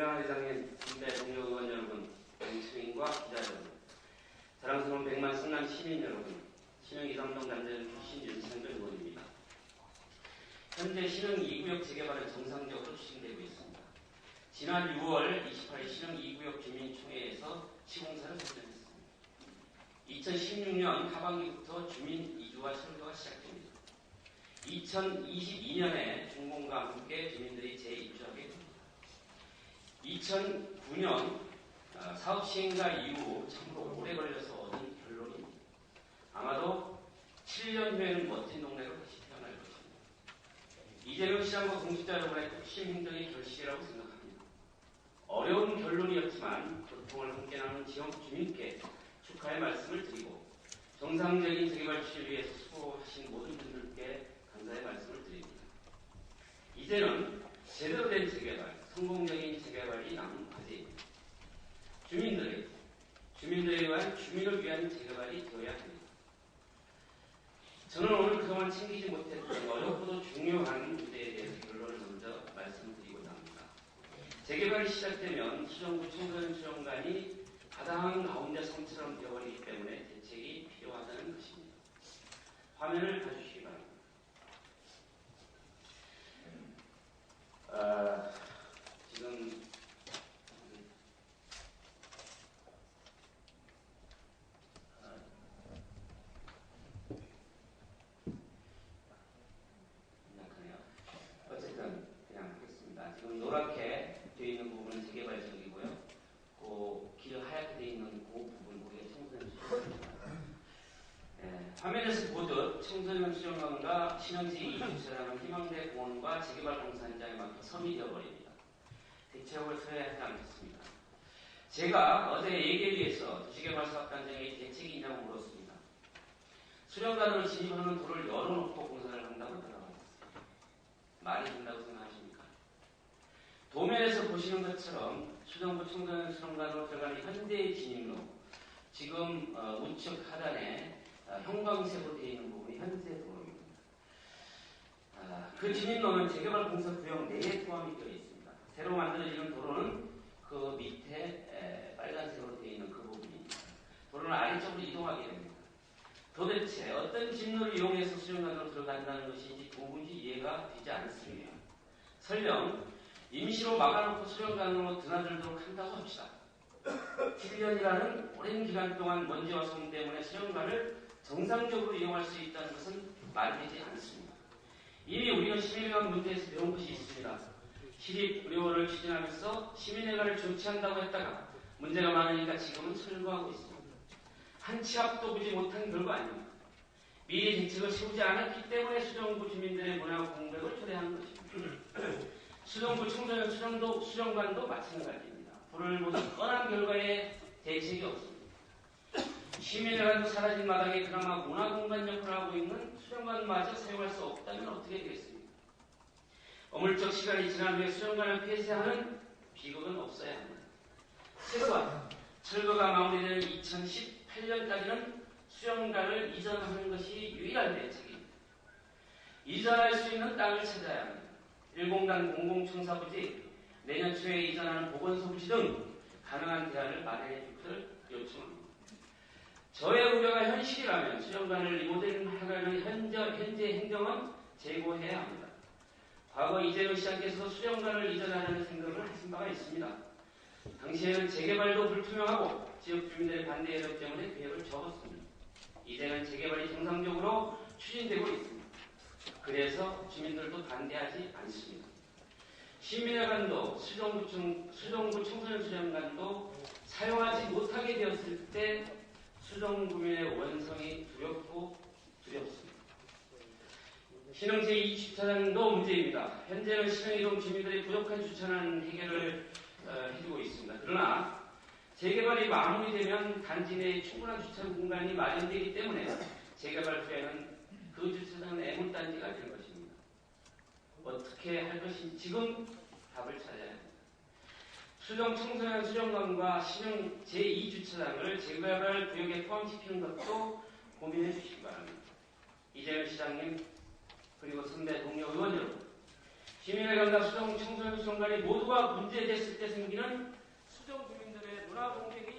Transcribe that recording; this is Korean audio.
존경하는 회장님, 선배 동료 의원 여러분, 정치인과 기자 여러분, 사랑스러운 백만 성남 시민 여러분, 신흥 이상동 단장 출신 윤창근 의원입니다. 현재 신흥 2구역 재개발은 정상적으로 추진되고 있습니다. 지난 6월 28일 신흥 2구역 주민총회에서 시공사를 선정했습니다. 2016년 하반기부터 주민 이주와 철거가 시작됩니다. 2022년에 준공과 함께 주민들이 재입주하게 됩니다. 2009년 아, 사업 시행자 이후 참으로 오래 걸려서 얻은 결론입니다. 아마도 7년 후에는 멋진 동네로 다시 태어날 것입니다. 이재명 시장과 공직자 여러분의 핵심 행정의 결실이라고 생각합니다. 어려운 결론이었지만 고통을 함께 나눈 지역 주민께 축하의 말씀을 드리고 정상적인 재개발 취지를 위해서 수고하신 모든 분들께 감사의 말씀을 드립니다. 이제는 제대로 된 재개발, 성공적인 재개발이 남은 과제입니다. 주민들에게, 주민들에 의한 주민을 위한 재개발이 되어야 합니다. 저는 오늘 그동안 챙기지 못했던 어렵고도 중요한 문제에 대해서 결론을 먼저 말씀드리고자 합니다. 재개발이 시작되면 수정구 청소년 수정관이 바다항 가운데 섬처럼 되어버리기 때문에 대책이 필요하다는 것입니다. 화면을 봐주시기 바랍니다. 아, 지금 아, 약하네요. 어쨌든 그냥 하겠습니다. 지금 노랗게 되어 있는 부분은 재개발 지역이고요. 그길 하얗게 되어 있는 그 부분, 그게 청소년 수정관입니다. 예, 화면에서 보듯 청소년 수정관과 신현지 이주차장은 희망대 공원과 재개발 공사 현장에 맞게 섬이 되어버립니다. 대책을 서야 하지 않겠습니다. 제가 어제 예계위에서 도시개발 사업단장에게 대책이 있냐고 물었습니다. 수령관으로 진입하는 도를 열어놓고 공사를 한다고 들어봤습니다. 말이 된다고 생각하십니까? 도면에서 보시는 것처럼 수정부 청소년 수령관으로 들어가는 현대의 진입로, 지금 어, 우측 하단에 어, 형광색으로 되어 있는 부분이 현재 도로입니다. 아, 그 진입로는 재개발 공사 구역 내에 포함이 되어 있습니다. 새로 만들어지는 도로는 그 밑에 에, 빨간색으로 되어 있는 그 부분입니다. 도로는 아래쪽으로 이동하게 됩니다. 도대체 어떤 진로를 이용해서 수령관으로 들어간다는 것인지 도무지 이해가 되지 않습니다. 설령 임시로 막아놓고 수령관으로 드나들도록 한다고 합시다. 7년이라는 오랜 기간 동안 먼지와 소음 때문에 수령관을 정상적으로 이용할 수 있다는 것은 말되지 않습니다. 이미 우리가 시민회관 문제에서 배운 것이 있습니다. 시립 의료원을 추진하면서 시민회관을 조치한다고 했다가 문제가 많으니까 지금은 철거하고 있습니다. 한 치 앞도 보지 못한 결과 아닙니다. 미리 대책을 세우지 않았기 때문에 수정부 주민들의 문화 공백을 초래한 것입니다. 수정부 청소년 수정도, 수정관도 마찬가지입니다. 불을 모두 뻔한 결과에 대책이 없습니다. 시민회관도 사라진 마당에 그나마 문화공간 역할을 하고 있는 수정관마저 사용할 수 없다면 어떻게 되겠습니까? 어물적 시간이 지난 후에 수정관을 폐쇄하는 비극은 없어야 합니다. 최소한 철거가 마무리되는 2018년까지는 수영관을 이전하는 것이 유일한 대책입니다. 이전할 수 있는 땅을 찾아야 합니다. 일공단 공공청사부지 내년 초에 이전하는 보건소부지 등 가능한 대안을 마련해 줄 것을 요청합니다. 저의 우려가 현실이라면 수영관을 리모델링하려는 현재, 현재 행정은 재고해야 합니다. 과거 이재명 시장께서 수영관을 이전하려는 생각을 하신 바가 있습니다. 당시에는 재개발도 불투명하고 지역 주민들의 반대 여력 때문에 계획을 접었습니다. 이제는 재개발이 정상적으로 추진되고 있습니다. 그래서 주민들도 반대하지 않습니다. 시민회관도 수정구, 수정구 청소년 수련관도 사용하지 못하게 되었을 때 수정구민의 원성이 두렵고 두렵습니다. 신흥 제 2주차장도 문제입니다. 현재는 신흥이동 주민들의 부족한 주차는 해결을 어, 해주고 있습니다. 그러나 재개발이 마무리되면 단지 내에 충분한 주차 공간이 마련되기 때문에 재개발 후에는 그 주차장은 애물단지가 될 것입니다. 어떻게 할 것인지 지금 답을 찾아야 합니다. 수정 청소년 수정관과 신형 제2주차장을 재개발 구역에 포함시키는 것도 고민해 주시기 바랍니다. 이재명 시장님 그리고 선배 동료 의원 여러분 시민회관과 수정 청소년 수정관이 모두가 문제됐을 때 생기는 수정 주민들의 문화 공백이